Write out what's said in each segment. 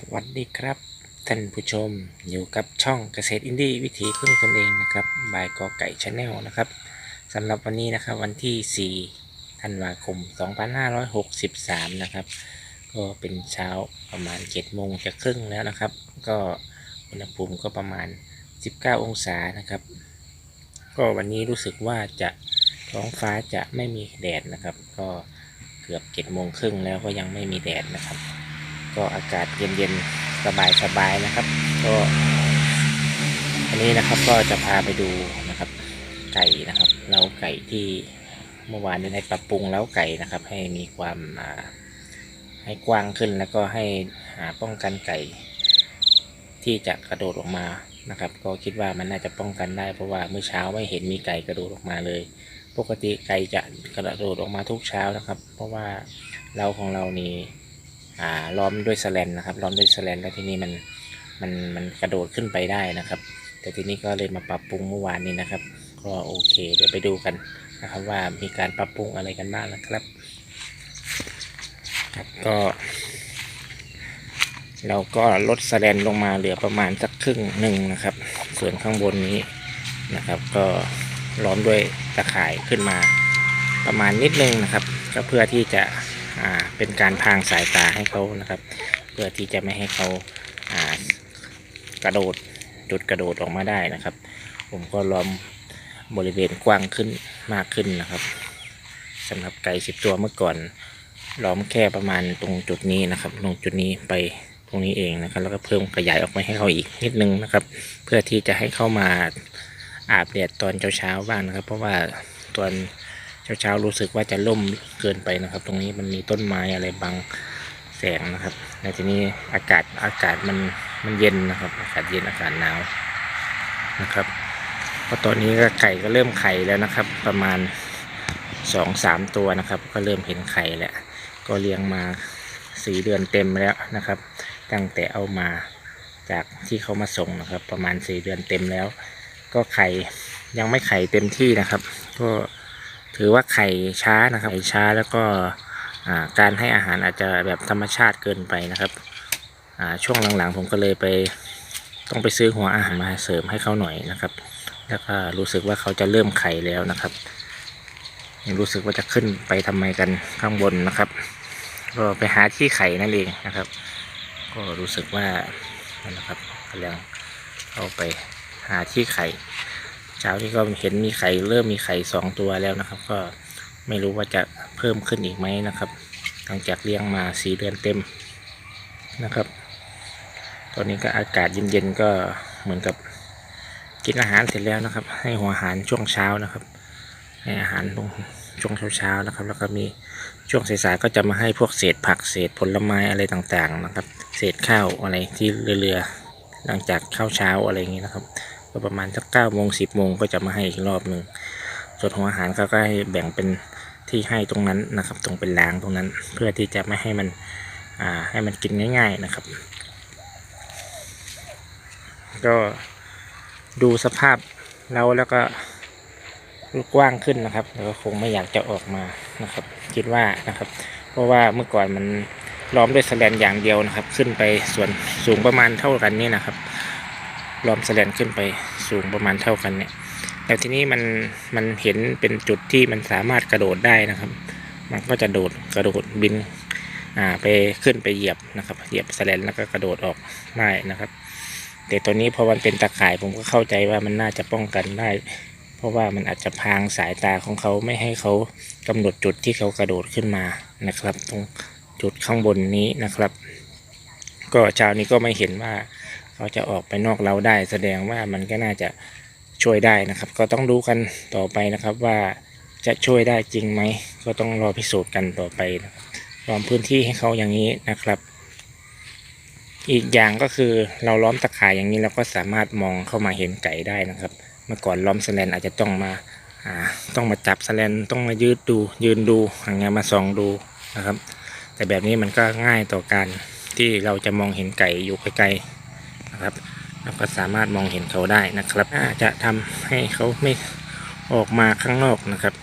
สวัสดีครับท่านผู้ชมอยู่กับช่องเกษตรอินดี้วิถีพึ่งตนเองนะครับบายกอไก่ชาแนลนะครับสำหรับวันนี้นะครับวันที่ 4 ธันวาคม 2563 นะครับ ก็เป็นเช้าประมาณ7โมงจะครึ่งแล้วนะครับ ก็อุณหภูมิก็ประมาณ 19 องศานะครับ ก็วันนี้รู้สึกว่าจะท้องฟ้าจะไม่มีแดดนะครับ ก็เกือบ7โมงครึ่งแล้วก็ยังไม่มีแดดนะครับ ก็อากาศเย็นๆสบายๆนะครับ ก็อันนี้นะครับก็จะพาไปดูนะครับ ไก่นะครับเล้าไก่ที่เมื่อวานได้ปรับปรุงเล้าไก่นะครับ ให้มีความให้กว้างขึ้นแล้วก็ให้หาป้องกันไก่ ที่จะกระโดดออกมานะครับ ก็คิดว่ามันน่าจะป้องกันได้เพราะว่าเมื่อเช้าไม่เห็นมีไก่กระโดดออกมาเลย ปกติไก่จะกระโดดออกมาทุกเช้านะครับ เพราะว่าเราของเรานี่ อ่าล้อมด้วยแสแลนนะครับล้อมด้วยแสแลนแล้วทีนี้มันมันมันกระโดดขึ้นไปได้นะครับ แต่ทีนี้ก็เลยมาปรับปรุงเมื่อวานนี้นะครับ ก็โอเค เดี๋ยวไปดูกันนะครับว่ามีการปรับปรุงอะไรกันบ้างนะครับครับก็ เราก็ลดแสแลนลงมาเหลือประมาณสักครึ่งหนึ่งนะครับ ส่วนข้างบนนี้นะครับ ก็ล้อมด้วยตะข่ายขึ้นมาประมาณนิดนึงนะครับ ก็เพื่อที่จะ เป็นการพางสายตาให้เขานะครับ เพื่อที่จะไม่ให้เขาากระโดดจุดกระโดดออกมาได้นะครับ ผมก็ล้อมบริเวณกว้างขึ้นมากขึ้นนะครับสำหรับไก่สิบตัวเมื่อก่อนล้อมแค่ประมาณตรงจุดนี้นะครับ ตรงจุดนี้ไปตรงนี้เองนะครับ แล้วก็เพิ่มขยายออกไปให้เขาอีกนิดนึงนะครับ เพื่อที่จะให้เข้ามาอาบแดดตอนเช้าๆบ้างนะครับ เพราะว่าตอน เช้าๆรู้สึกว่าจะล่มเกินไปนะครับ ตรงนี้มันมีต้นไม้อะไรบังแสงนะครับในทีนี้อากาศอากาศมันมันเย็นนะครับ อากาศเย็นอากาศหนาวนะครับพราะตอนนี้ก็ไก่ก็เริ่มไข่แล้วนะครับ ประมาณสองสามตัวนะครับ ก็เริ่มเห็นไข่แล้วก็เลี้ยงมาสี่เดือนเต็มแล้วนะครับ ตั้งแต่เอามาจากที่เขามาส่งนะครับ ประมาณสี่เดือนเต็มแล้ว ก็ไข่ยังไม่ไข่เต็มที่นะครับ ก็ ถือว่าไข่ช้านะครับไข่ช้าแล้วก็การให้อาหารอาจจะแบบธรรมชาติเกินไปนะครับช่วงหลังๆ ผมก็เลยไปต้องไปซื้อหัวอาหารมาเสริมให้เขาหน่อยนะครับ แล้วก็รู้สึกว่าเขาจะเริ่มไข่แล้วนะครับรู้สึกว่าจะขึ้นไปทำไมกันข้างบนนะครับ ก็ไปหาที่ไข่นั่นเองนะครับ ก็รู้สึกว่านั่นนะครับกำลังเข้าไปหาที่ไข่ เช้านี้ก็เห็นมีไข่เริ่มมีไข่สองตัวแล้วนะครับ ก็ไม่รู้ว่าจะเพิ่มขึ้นอีกไหมนะครับ หลังจากเลี้ยงมาสี่เดือนเต็มนะครับ ตอนนี้ก็อากาศเย็นๆก็เหมือนกับกินอาหารเสร็จแล้วนะครับ ให้หัวอาหารช่วงเช้านะครับ ให้อาหารตรงช่วงเช้าๆนะครับ แล้วก็มีช่วงสายๆก็จะมาให้พวกเศษผักเศษผลไม้อะไรต่างๆนะครับ เศษข้าวอะไรที่เรือๆหลังจากข้าวเช้าอะไรอย่างนี้นะครับ ก็ประมาณสักเก้าโมงสิบโมงก็จะมาให้อีกรอบหนึ่งส่วนของอาหารเขาก็ให้แบ่งเป็นที่ให้ตรงนั้นนะครับ ตรงเป็นรางตรงนั้น เพื่อที่จะไม่ให้มันอ่าให้มันกินง่าย ๆนะครับ ก็ดูสภาพเราแล้วก็กว้างขึ้นนะครับแล้วก็คงไม่อยากจะออกมานะครับ คิดว่านะครับ เพราะว่าเมื่อก่อนมันล้อมด้วยแสแลนอย่างเดียวนะครับ ขึ้นไปส่วนสูงประมาณเท่ากันนี่นะครับ ล้อมแสลนขึ้นไปสูงประมาณเท่ากันเนี่ยแล้วทีนี้มันมันเห็นเป็นจุดที่มันสามารถกระโดดได้นะครับ มันก็จะโดดกระโดดบินอ่าไปขึ้นไปเหยียบนะครับ เหยียบแสลนแล้วก็กระโดดออกได้นะครับ แต่ตัวนี้พอมันเป็นตะข่ายผมก็เข้าใจว่ามันน่าจะป้องกันได้ เพราะว่ามันอาจจะพรางสายตาของเขาไม่ให้เขากำหนดจุดที่เขากระโดดขึ้นมานะครับ ตรงจุดข้างบนนี้นะครับ ก็เช้านี้ก็ไม่เห็นว่า เขาจะออกไปนอกเราได้ แสดงว่ามันก็น่าจะช่วยได้นะครับ ก็ต้องดูกันต่อไปนะครับว่าจะช่วยได้จริงไหม ก็ต้องรอพิสูจน์กันต่อไปนะครับล้อมพื้นที่ให้เขาอย่างนี้นะครับ อีกอย่างก็คือเราล้อมตะข่ายอย่างนี้เราก็สามารถมองเข้ามาเห็นไก่ได้นะครับ เมื่อก่อนล้อมแสแลนอาจจะต้องมาต้องมาจับแสแลนต้องมายืดดู ยืนดูอย่างเงี้ยมาส่องดูนะครับ แต่แบบนี้มันก็ง่ายต่อการที่เราจะมองเห็นไก่อยู่ไกลๆ นะครับเราก็สามารถมองเห็นเขาได้นะครับน่าจะทำให้เขาไม่ออกมาข้างนอกนะครับ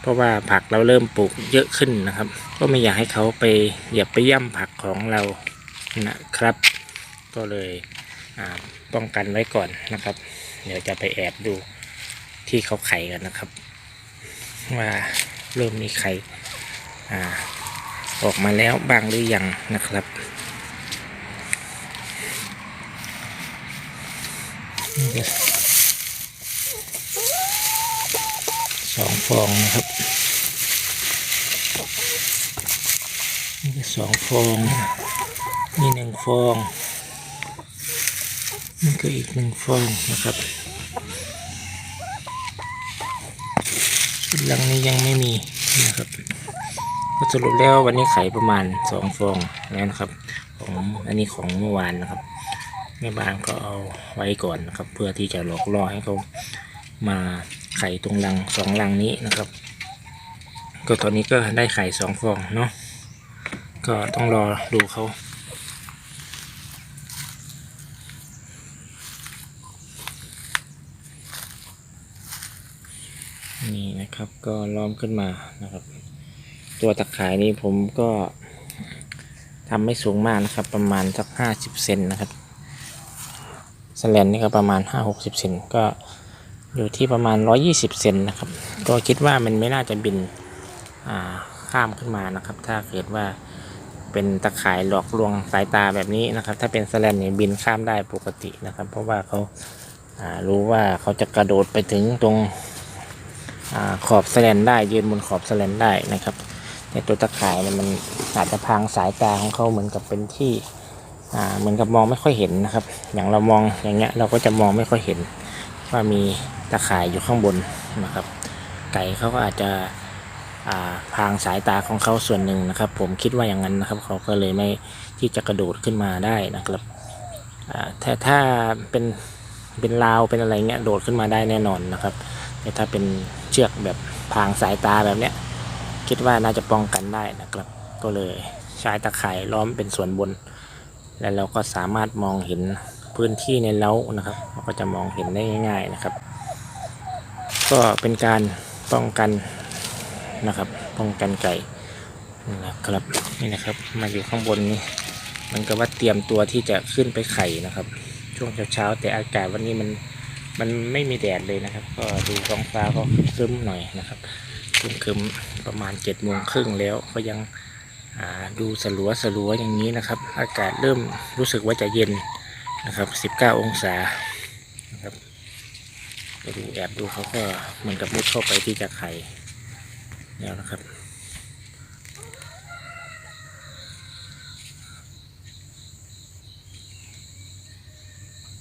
เพราะว่าผักเราเริ่มปลูกเยอะขึ้นนะครับ ก็ไม่อยากให้เขาไปเหยียบไปย่ำผักของเรานะครับ ก็เลยป้องกันไว้ก่อนนะครับ เดี๋ยวจะไปแอบดูที่เขาไข่กันนะครับ ว่าเริ่มมีไข่อออกมาแล้วบ้างหรือยังนะครับนี่ก็ สองฟองนะครับนี่ก็สองฟอง นี่หนึ่งฟอง นี่ก็อีกหนึ่งฟองนะครับหลังนี้ยังไม่มีนะครับก็สรุปแล้ววันนี้ไข่ประมาณสองฟองแล้วนะครับของอันนี้ของเมื่อวานนะครับ แม่บ้านก็เอาไว้ก่อนนะครับ เพื่อที่จะหลอกล่อให้เขามาไข่ตรงรังสองรังนี้นะครับ ก็ตอนนี้ก็ได้ไข่สองฟองเนาะก็ต้องรอดูเขานี่นะครับก็ล้อมขึ้นมานะครับ ตัวตะข่ายนี้ผมก็ทำไม่สูงมากนะครับ ประมาณสักห้าสิบเซนนะครับ สแลนนี่ก็ประมาณห้าหกสิบเซนก็อยู่ที่ประมาณร้อยี่สิบเซนนะครับ ก็คิดว่ามันไม่น่าจะบินข้ามขึ้นมานะครับ ถ้าเกิดว่าเป็นตะข่ายหลอกลวงสายตาแบบนี้นะครับ ถ้าเป็นสแลนเนี่ยบินข้ามได้ปกตินะครับ เพราะว่าเขาารู้ว่าเขาจะกระโดดไปถึงตรงอขอบสแลนได้ยืนบนขอบสแลนได้นะครับ แต่ตัวตะข่ายเนี่ยมันอาจจะพรางสายตาของเขาเหมือนกับเป็นที่ อ่าเหมือนกับมองไม่ค่อยเห็นนะครับ อย่างเรามองอย่างเงี้ยเราก็จะมองไม่ค่อยเห็น ว่ามีตะข่ายอยู่ข้างบนนะครับ ไก่เขาก็อาจจะอ่าพางสายตาของเขาส่วนหนึ่งนะครับ ผมคิดว่าอย่างนั้นนะครับ เขาก็เลยไม่ที่จะกระโดดขึ้นมาได้นะครับอ่าถ้าถ้าเป็นเป็นราวเป็นอะไรเงี้ยโดดขึ้นมาได้แน่นอนนะครับแต่ถ้าเป็นเชือกแบบพางสายตาแบบเนี้ยคิดว่าน่าจะป้องกันได้นะครับ ก็เลยใช้ตะข่ายล้อมเป็นส่วนบน แล้วเราก็สามารถมองเห็นพื้นที่ในเล้านะครับ เราก็จะมองเห็นได้ง่าย ๆนะครับ ก็เป็นการป้องกันนะครับ ป้องกันไก่นะครับนี่นะครับ มาอยู่ข้างบนนี้มันก็ว่าเตรียมตัวที่จะขึ้นไปไข่นะครับ ช่วงเช้าๆแต่อากาศวันนี้มันมันไม่มีแดดเลยนะครับ ก็ดูท้องฟ้าก็ครึ้มหน่อยนะครับคึมๆประมาณ7จ็ดโมงครึ่งแล้วก็ยัง ดูสลัวสลัวอย่างนี้นะครับ อากาศเริ่มรู้สึกว่าจะเย็นนะครับ 19 องศานะครับไปดูแอบดูเขาก็เหมือนกับมุดเข้าไปที่จะไข่แล้วนะครับ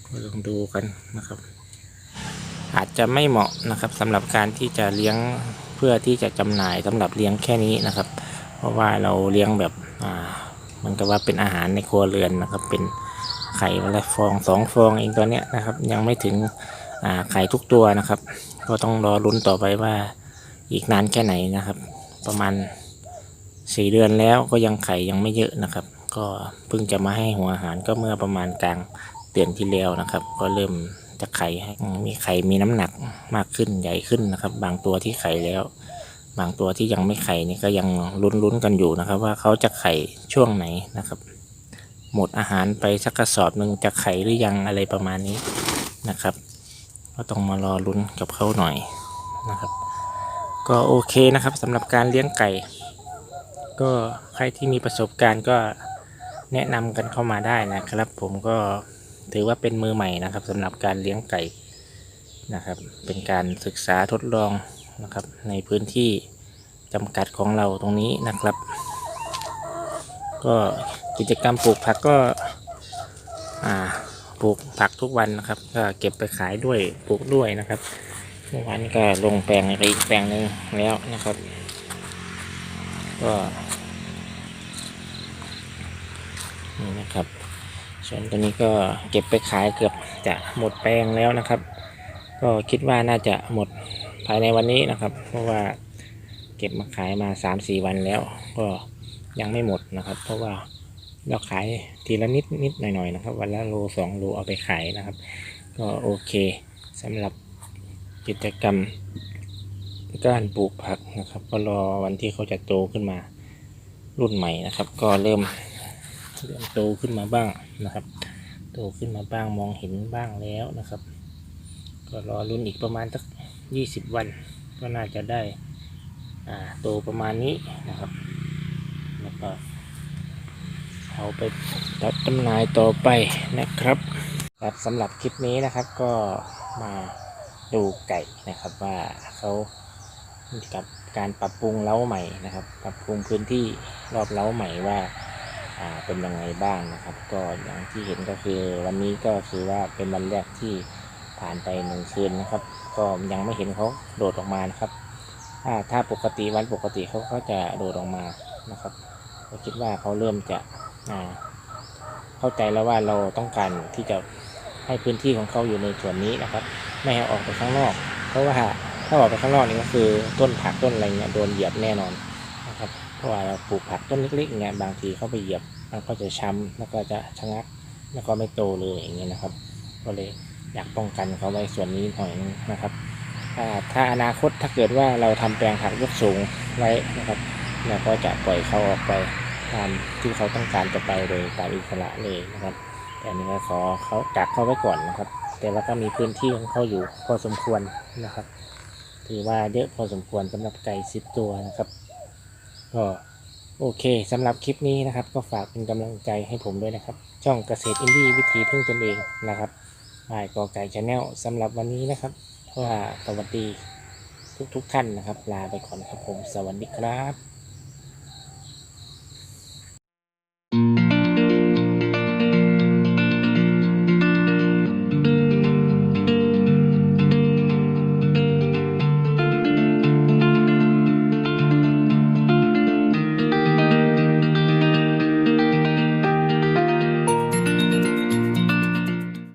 ก็ลองดูกันนะครับ อาจจะไม่เหมาะนะครับสำหรับการที่จะเลี้ยงเพื่อที่จะจำหน่ายสำหรับเลี้ยงแค่นี้นะครับ เพราะว่าเราเลี้ยงแบบอ่ามันก็ว่าเป็นอาหารในครัวเรือนนะครับ เป็นไข่วันละฟองสองฟองเองตัวเนี้ยนะครับ ยังไม่ถึงอ่าไข่ทุกตัวนะครับ ก็ต้องรอลุ้นต่อไปว่าอีกนานแค่ไหนนะครับ ประมาณสี่เดือนแล้วก็ยังไข่ยังไม่เยอะนะครับ ก็เพิ่งจะมาให้หัวอาหารก็เมื่อประมาณกลางเดือนที่แล้วนะครับ ก็เริ่มจะไข่มีไข่มีน้ำหนักมากขึ้นใหญ่ขึ้นนะครับ บางตัวที่ไข่แล้ว บางตัวที่ยังไม่ไข่นี่ก็ยังลุ้นๆกันอยู่นะครับ ว่าเขาจะไข่ช่วงไหนนะครับ หมดอาหารไปสักกระสอบหนึ่งจะไข่หรือยังอะไรประมาณนี้นะครับ ก็ต้องมารอลุ้นกับเขาหน่อยนะครับ ก็โอเคนะครับสำหรับการเลี้ยงไก่ ก็ใครที่มีประสบการณ์ก็แนะนำกันเข้ามาได้นะครับ ผมก็ถือว่าเป็นมือใหม่นะครับสำหรับการเลี้ยงไก่นะครับ เป็นการศึกษาทดลอง นะครับ ในพื้นที่จำกัดของเราตรงนี้นะครับ ก็กิจกรรมปลูกผักก็ปลูกผักทุกวันนะครับ ก็เก็บไปขายด้วยปลูกด้วยนะครับเมื่อวานก็ลงแปลงอีกแปลงหนึ่งแล้วนะครับ ก็นี่นะครับ ส่วนตัวนี้ก็เก็บไปขายเกือบจะหมดแปลงแล้วนะครับ ก็คิดว่าน่าจะหมด ภายในวันนี้นะครับ เพราะว่าเก็บมาขายมา3 4วันแล้ว ก็ยังไม่หมดนะครับ เพราะว่าเราขายทีละนิดนิดหน่อยหน่อยๆนะครับ วันละโลสองโลเอาไปขายนะครับ ก็โอเคสำหรับกิจกรรมการปลูกผักนะครับ ก็รอวันที่เขาจะโตขึ้นมารุ่นใหม่นะครับ ก็เริ่มเริ่มโตขึ้นมาบ้างนะครับ โตขึ้นมาบ้างมองเห็นบ้างแล้วนะครับ ก็รอรุ่นอีกประมาณสัก ยี่สิบวันก็น่าจะได้โตประมาณนี้นะครับแล้วก็เอาไปจัดจำหน่ายต่อไปนะครับครับสำหรับคลิปนี้นะครับก็มาดูไก่นะครับว่าเขากับการปรับปรุงเล้าใหม่นะครับ ปรับปรุงพื้นที่รอบเล้าใหม่ว่าเป็นยังไงบ้างนะครับ ก็อย่างที่เห็นก็คือวันนี้ก็คือว่าเป็นวันแรกที่ ผ่านไปหนึ่งคืนนะครับ ก็ยังไม่เห็นเขาโดดออกมานะครับอ่าถ้าปกติวันปกติเขาก็จะโดดออกมานะครับก็คิดว่าเขาเริ่มจะเข้าใจแล้วว่าเราต้องการที่จะให้พื้นที่ของเขาอยู่ในส่วนนี้นะครับ ไม่ให้ออกไปข้างนอก เพราะว่าถ้าออกไปข้างนอกนี่ก็คือต้นผักต้นอะไรเงี้ยโดนเหยียบแน่นอนนะครับเพราะว่าเราปลูกผักต้นเล็กๆเงี้ยบางทีเขาไปเหยียบมันก็จะช้ำแล้วก็จะชะงักแล้วก็ไม่โตเลยอย่างเงี้ยนะครับ ก็เลย อยากป้องกันเขาไว้ส่วนนี้หน่อยนะครับถ้าอนาคตถ้าเกิดว่าเราทำแปลงผักยกสูงไว้นะครับเราก็จะปล่อยเขาออกไปตามที่เขาต้องการจะไปเลยตามอิสระเลยนะครับ แต่นี้ก็ขอเขากักเขาไว้ก่อนนะครับ แต่ว่าก็มีพื้นที่ของเขาอยู่พอสมควรนะครับ ถือว่าเยอะพอสมควรสำหรับไก่สิบตัวนะครับ ก็โอเคสำหรับคลิปนี้นะครับ ก็ฝากเป็นกำลังใจให้ผมด้วยนะครับ ช่องเกษตรอินดี้วิธีพึ่งตนเองนะครับ บายกอไก่ชาแนลสำหรับวันนี้นะครับว่าสวัสดีทุกๆท่านนะครับ ลาไปก่อนครับผม สวัสดีครับ